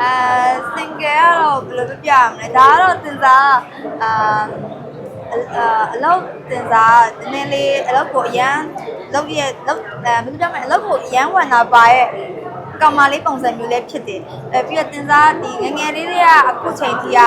အဲ single ကတော့ဘယ်လိုပြပြရမလဲဒါကတော့တင်စားအာအာအလောက်တင်စားနည်းနည်းလေးအလောက်ကိုအရန်လောက်ရဲ့လောက်အဲဘယ်လိုပြောမလဲအလောက်ကိုအရန်ဝင်တာပါရဲ့ကောင်မလေးပုံစံမျိုးလေးဖြစ်တယ်အဲပြီးတော့တင်စားဒီငယ်ငယ်လေးတွေကအခုချိန်ထိက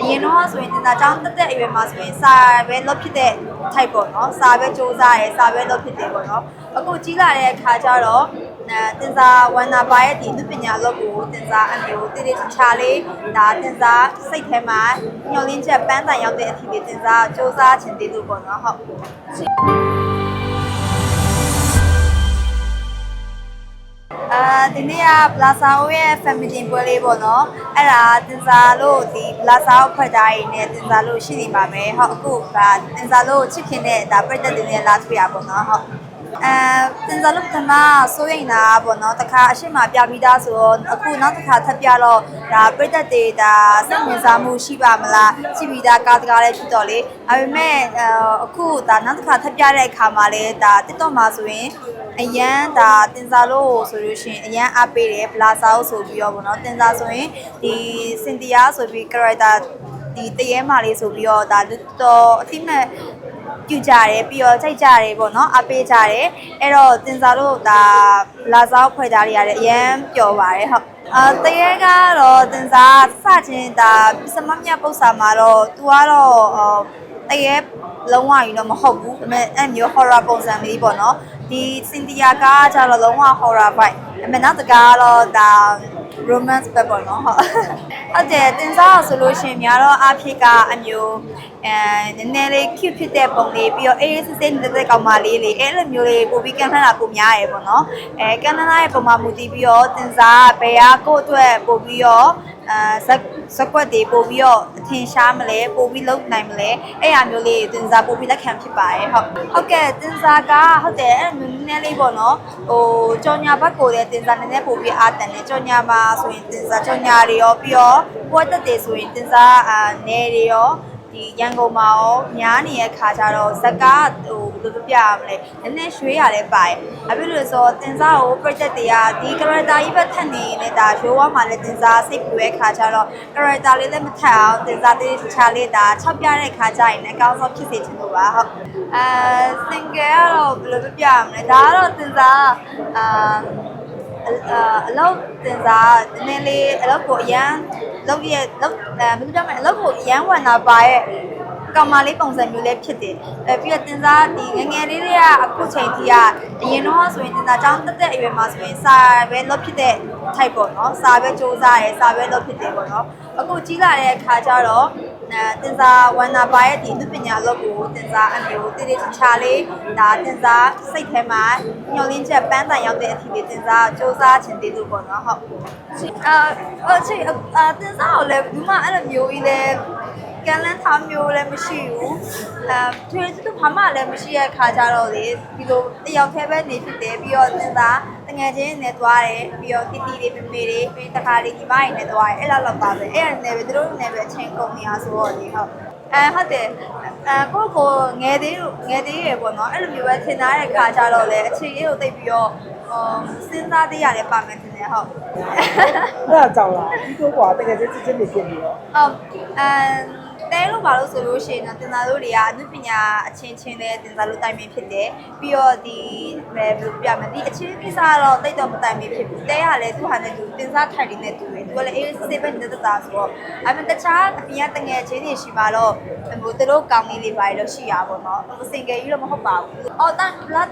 အရင်တော့ဆိုရင်တင်စားចောင်းတက်တက်အရွယ်မှာဆိုရင်စာပဲလောက်ဖြစ်တဲ့ type ပေါ့နော်စာပဲစူးစမ်းရဲစာပဲလောက်ဖြစ်တယ်ပေါ့နော်အခုကြီးလာတဲ့အခါကျတော့ အဲတင်စားဝန်နာပါရဲ့ဒီသူပညာလောက်ကိုတင်စားအမျိုးတည်တည်ချာချာလေးဒါတင်စားစိတ်ထဲမှာညှော်လင်းချက်ပန်းတိုင်ရောက်တဲ့အထိလေးတင်စားစူးစမ်းခြင်းတည်လို့ပေါ့နော်ဟုတ်အာဒီနေ့က Plaza ရဲ့ family ပွဲလေးပေါ့နော်အဲ့ဒါတင်စားလို့ဒီ Plaza ဖွဲ့သားရင်းနဲ့တင်စားလို့ရှိနေပါမယ်ဟုတ်အခုဒါတင်စားလို့ချစ်ခင်တဲ့ဒါပြည့်တဲ့တင်နဲ့လာတွေ့ရပေါ့နော်ဟုတ် အဲတင်စားလို့ပထမစိုးရိမ်တာပေါ့နော်တခါအရှိမပြပြီးသားဆိုတော့အခုနောက်တစ်ခါထပ်ပြတော့ဒါပြည့်တဲ့တွေဒါစိတ်ဝင်စားမှုရှိပါမလားရှိပြီးသားကားတကားလည်းဖြစ်တော့လေဒါပေမဲ့အခုဒါနောက်တစ်ခါထပ်ပြတဲ့အခါမှာလည်းဒါ TikTok မှာဆိုရင်အရန်ဒါတင်စားလို့ဆိုလို့ရှိရင်အရန်အပေးတယ်ဘလာစာကိုဆိုပြီးတော့ဗောနော်တင်စားဆိုရင်ဒီစင်တီယာဆိုပြီး character ဒီတရေမာလေးဆိုပြီးတော့ဒါတော်အတိမဲ့ ပြူကြတယ်ပြီးတော့ကြိုက်ကြတယ်ပေါ့နော်အပေးကြတယ်အဲ့တော့တင်စားလို့ဒါလာစားဖွဲ့သားတွေရတယ်အရန်ပျော်ပါတယ်ဟုတ်အာတရေကတော့တင်စားစချင်းဒါစမမြပု္ပ္ပာမှာတော့ तू ကတော့အော်တရေလုံးဝကြီးတော့မဟုတ်ဘူးဒါပေမဲ့အဲ့မျိုး horror ပုံစံလေးပေါ့နော်ဒီစင်တီယာကကျတော့လုံးဝ horror vibe ဒါပေမဲ့နောက်တကားကတော့ဒါ romance ပဲပေါ့နော်ဟုတ်ဟုတ်တယ်တင်စားဆိုလို့ရှိရင်များတော့အဖြစ်ကအမျိုးအဲနည်းနည်းလေး cute ဖြစ်တဲ့ပုံလေးပြီးတော့အေးအေးဆေးဆေးနေတဲ့ကောင်မလေးလေးအဲ့လိုမျိုးလေးပို့ပြီးကန်ထလာပုံများရယ်ပေါ့နော်အဲကန်ထလာရဲ့ပုံမှာမူတည်ပြီးတော့တင်စားဘယ်ဟာကိုယ့်အတွက်ပို့ပြီးတော့အဲဇက်ဇက်ကွက်တွေပို့ပြီးတော့အထင်ရှားမလဲပို့ပြီးလုံနိုင်မလဲအဲ့အမျိုးလေးတင်စားပို့ပြီးလက်ခံဖြစ်ပါတယ်ဟုတ်ဟုတ်ကဲ့တင်စားကဟုတ်တယ်အဲ့လိုနည်းနည်းလေးပေါ့နော်ဟိုကြော်ညာဘက်ကိုလည်းတင်စားနည်းနည်းပို့ပြီးအားတန်တယ်ကြော်ညာမှာဆိုရင်တင်စားကြော်ညာတွေရောပြီးတော့ပွဲတက်တွေဆိုရင်တင်စားအာနယ်တွေရော ဒီရန်ကုန်မှာရောညားနေတဲ့ခါကျတော့ဇက်ကားဟိုဘယ်လိုပြရမလဲနည်းနည်းရွှေရလဲပါတယ်။အဖြစ်လို့ဆိုတော့တင်စားကို project တွေကဒီ character ကြီးပဲထက်နေနေဒါရိုးဝါမှာလည်းတင်စားစိတ်ပူတဲ့ခါကျတော့ character လေးလည်းမထက်အောင်တင်စားသေးချာလေးဒါ၆ပြတဲ့ခါကျရင်လည်းအကောင်းဆုံးဖြစ်စေချင်လို့ပါဟုတ်။အဲ single ကတော့ဘယ်လိုပြပြရမလဲဒါကတော့တင်စားအာအလောက်တင်စားနည်းနည်းလေးအလောက်ကိုအရန် လောက်ရဲ့လောက်အဲဘယ်လိုပြောမလဲအလောက်ကိုအရန်ဝင်တာပါရဲ့ကောင်မလေးပုံစံမျိုးလေးဖြစ်တယ်အဲပြီးတော့တင်စားဒီငယ်ငယ်လေးတွေကအခုချိန်ထိကအရင်တော့ဆိုရင်တင်စားចောင်းတက်တက်အရွယ်မှာဆိုရင်စာပဲလောက်ဖြစ်တဲ့ type ပေါ့နော်စာပဲစူးစမ်းရဲစာပဲလောက်ဖြစ်တယ်ပေါ့နော်အခုကြီးလာတဲ့အခါကျတော့ အဲတင်စားဝန်နာပါရဲ့ဒီသူပညာလောက်ကိုတင်စားအမျိုးတည်တည်ချာချာလေးဒါတင်စားစိတ်ထဲမှာညှော်လင်းချက်ပန်းတိုင်ရောက်တဲ့အထိလေးတင်စားစူးစမ်းခြင်းတည်လို့ပေါ့နော်ဟုတ်အာအချေအာတင်စားကိုလည်းဘူးမအဲ့လိုမျိုးကြီးလဲကန်လန်းထားမျိုးလည်းမရှိဘူးအဲထွေတူဘာမှလည်းမရှိတဲ့ခါကြတော့လေဒီလိုတယောက်တည်းပဲနေဖြစ်တယ်ပြီးတော့တင်စားတ ငယ်ချင်းနဲ့သွားတယ်ပြီးတော့တီတီတွေမေမေတွေပြီးတခါလေးညီမတွေနဲ့သွားတယ်အဲ့လောက်လောက်ပါပဲအဲ့ဒါနဲ့ပဲသူတို့နဲ့ပဲအချိန်ကုန်နေရဆိုတော့လေဟုတ်အဲဟုတ်တယ်အဲကိုကိုငယ်သေးငယ်သေးရယ်ပေါ့နော်အဲ့လိုမျိုးပဲထင်ထားတဲ့ခါကြတော့လေအချိန်လေးကိုသိပ်ပြီးတော့ဟိုစဉ်းစားသေးရတယ်ပါမယ်ထင်တယ်ဟုတ်အဲ့ဒါကြောင့်လားဒီကိုကွာတကယ်ချင်းချင်းနေဖြစ်ပြီးတော့ဟုတ်အဲ တဲလို့ပါလို့ဆိုလို့ရှိရင်တော့တင်သားတို့တွေကအနုပညာအချင်းချင်းနဲ့တင်သားလို့တိုင်ပင်ဖြစ်တယ်ပြီးတော့ဒီဘယ်လိုပြမလဲဒီအချင်းကိစ္စကတော့တိတ်တော့မတိုင်ပင်ဖြစ်ဘူးတဲကလည်းသူ့ဟာနဲ့သူတင်စားထိုင်နေတဲ့သူတွေ သူကလည်းအေးစေးပဲနေတဲ့သားဆိုတော့အမှတခြားအပြင်ကတငယ်ချင်းတွေရှိမှတော့ဟိုသူတို့ကောင်းလေးတွေပါလို့ရှိရပါတော့ဟိုစင်ကယ်ကြီးတော့မဟုတ်ပါဘူးအော်တန်လာ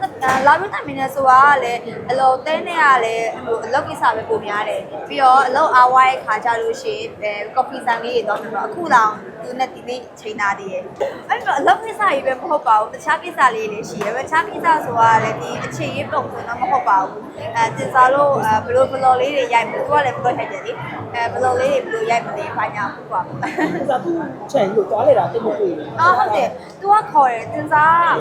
လာပြီးတိုင်ပင်နေဆိုတာကလည်းအလောတဲနဲ့ကလည်းဟိုအလုပ်ကိစ္စပဲပုံများတယ်ပြီးတော့အလုပ်အားဝိုင်းခါကြလို့ရှိရင်အဲကော်ဖီဆိုင်လေးတွေတော့ပြီးတော့အခုလောင်သူနဲ့ဒီနေ့ချိန်သားတည်းရဲ့အဲ့တော့အလုပ်ကိစ္စကြီးပဲမဟုတ်ပါဘူးတခြားကိစ္စလေးတွေရှိတယ်ပဲတခြားကိစ္စဆိုတာလည်းဒီအခြေရေးပုံစံတော့မဟုတ်ပါဘူးအဲတင်စားလို့အဲဘလိုဘလော်လေးတွေရိုက်မယ်သူကလည်းဘလော့ရိုက်တယ်လေအဲဘလော်လေးတွေဘလိုရိုက်မလဲဘာညာဟုတ်ပါဘူး ဒါသူချိန်လို့တွားလေတာတိတ်မတွေ့ဘူး အော်ဟုတ်တယ်။ तू ကခေါ်တယ်တင်စား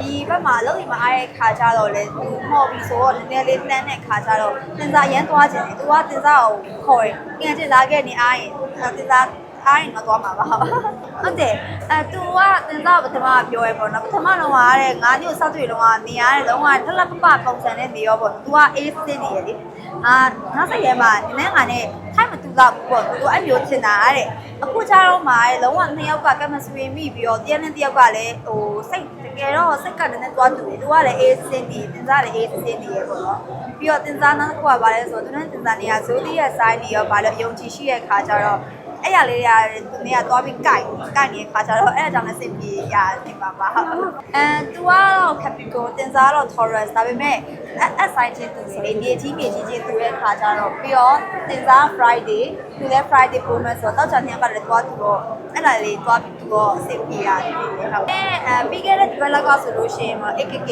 ဒီဘက်မှာလုံးဒီမှာအားတဲ့ခါကြတော့လေ तू မော်ပြီးဆိုတော့နည်းနည်းလေးတန်းတဲ့ခါကြတော့တင်စားရမ်းသွားခြင်းတယ်။ तू ကတင်စားကိုခေါ်တယ်။ငယ်ချင်းလာခဲ့နေအားရင်တင်စား အားရင်တော့သွားမှာပါဟုတ်။ဟုတ်တယ်။အဲ तू ကတင်စားပထမပြောရဲပေါ့နော်။ပထမတော့ကတဲ့ငါးညို့စောက်တွေလုံးကနေရတယ်လုံးဝထက်လက်ပပပုံစံနဲ့နေရောပေါ့။ तू ကအေးစင်းနေရလေ။အာငါစိတ်ထဲမှာနည်းနည်းငါနဲ့ထိုက်မတူတော့ဘူးပေါ့သူအဲ့မျိုးထင်တာတဲ့အခုကျတော့မှလုံးဝနှစ်ယောက်ကကမစပီမိပြီးတော့တယောက်နဲ့တယောက်ကလည်းဟိုစိတ်တကယ်တော့စိတ်ကလည်းနည်းသွားတူတယ်သူကလည်းအေးစင်းနေတင်စားလည်းအေးစင်းနေရပေါ့နော်ပြီးတော့တင်စားနောက်တစ်ခုကဘာလဲဆိုတော့သူနဲ့တင်စားနေရဇိုးလေးရဲ့ side နေရောဘာလဲယုံကြည်ရှိရဲ့ခါကျတော့ အဲ့ရလေးရသူနေရသွားပြီးကြိုက်ကြိုက်နေတဲ့ခါကျတော့အဲ့အကြောင်းနဲ့စိတ်ပြေရတယ်ပါပါဟုတ်အဲသူကတော့ Capricorn တင်စားတော့ Taurus ဒါပေမဲ့အဲ့အဲ့ side ချင်းသူစီလေးနေကြီးနေကြီးချင်းသူရဲ့ခါကျတော့ပြီးတော့တင်စား Friday သူလည်း Friday ပုံမှန်ဆိုတော့တောက်ချာနှစ်ယောက်ကလည်းသွားသူတော့အဲ့ဒါလေးသွားပြီးသူတော့စိတ်ပြေရတယ်ဟုတ်အဲအဲပြီးခဲ့တဲ့ developer ကဆိုလို့ရှိရင်မ AKK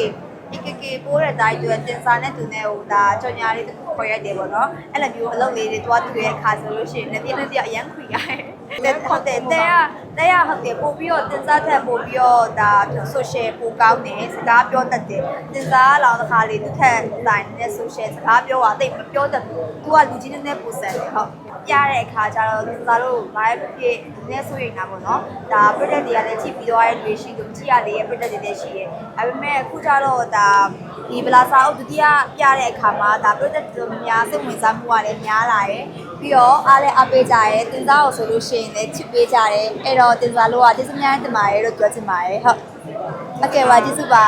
AKK ပိုးတဲ့တိုင်းသူတင်စားနဲ့သူနဲ့ဟိုဒါကြော်ညာလေးတစ်ခုခေါ်ရတယ်ပေါ့နော်အဲ့လိုမျိုးအလုပ်လေးတွေသွားသူရဲ့ခါဆိုလို့ရှိရင်လည်းတင်းနဲ့တင်းအရန်ခွေရတယ်တဲ့ဟုတ်တယ်တဲ့ကတဲ့ကဟုတ်တယ်ပို့ပြီးတော့တင်စားထက်ပို့ပြီးတော့ဒါ social ပိုကောင်းတယ်စကားပြောတတ်တယ်တင်စားလောင်တစ်ခါလေးတစ်ထက်တိုင်းနဲ့ social စကားပြောတာတိတ်မပြောတတ်ဘူးသူကလူကြီးနဲ့နဲ့ပူဆန်တယ်ဟုတ် ပြတဲ့အခါကျတော့တင်စားလို့ဘာပဲဖြစ်ဖြစ်နည်းဆိုရင်တာပေါ့နော်ဒါ product တွေကလည်းကြည့်ပြီးသွားတဲ့လူရှိလို့ကြည့်ရလေရဲ့ product တွေလည်းရှိရဲ့ဒါပေမဲ့အခုကျတော့ဒါဒီဗလာစာအုပ်ဒုတိယပြတဲ့အခါမှာဒါ product တွေများစိတ်ဝင်စားမှုကလည်းများလာရဲ့ပြီးတော့အားလည်းအပေးကြရဲတင်စားအောင်ဆိုလို့ရှိရင်လည်းချစ်ပေးကြတယ်အဲ့တော့တင်စားလို့ကတင်စများတင်ပါရဲလို့ပြောချင်ပါတယ်ဟုတ်အကယ်ပါကျေးဇူးပါ